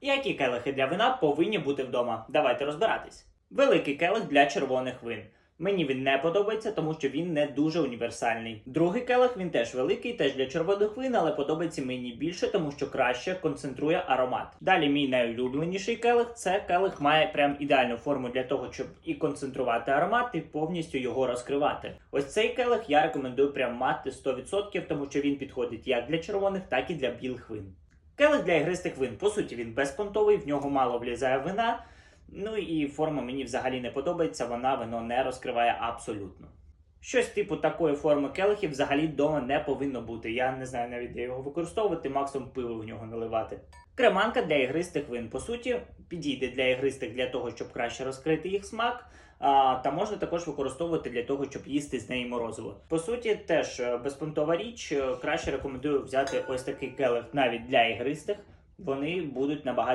Які келихи для вина повинні бути вдома? Давайте розбиратись. Великий келих для червоних вин. Мені він не подобається, тому що він не дуже універсальний. Другий келих він теж великий, теж для червоних вин, але подобається мені більше, тому що краще концентрує аромат. Далі мій найулюбленіший келих це келих має прям ідеальну форму для того, щоб і концентрувати аромат, і повністю його розкривати. Ось цей келих я рекомендую прям мати 100%, тому що він підходить як для червоних, так і для білих вин. Келих для ігристих вин, по суті, він безпонтовий, в нього мало влізає вина. Ну і форма мені взагалі не подобається, вона вино не розкриває абсолютно. Щось типу такої форми келихів взагалі вдома не повинно бути. Я не знаю навіть де його використовувати, максимум пиво в нього наливати. Креманка для ігристих вин, по суті, підійде для ігристих для того, щоб краще розкрити їх смак. А, та можна також використовувати для того, щоб їсти з неї морозиво. По суті, теж е, безпонтова річ. е, Краще рекомендую взяти ось такий келих навіть для ігристих. Вони будуть набагато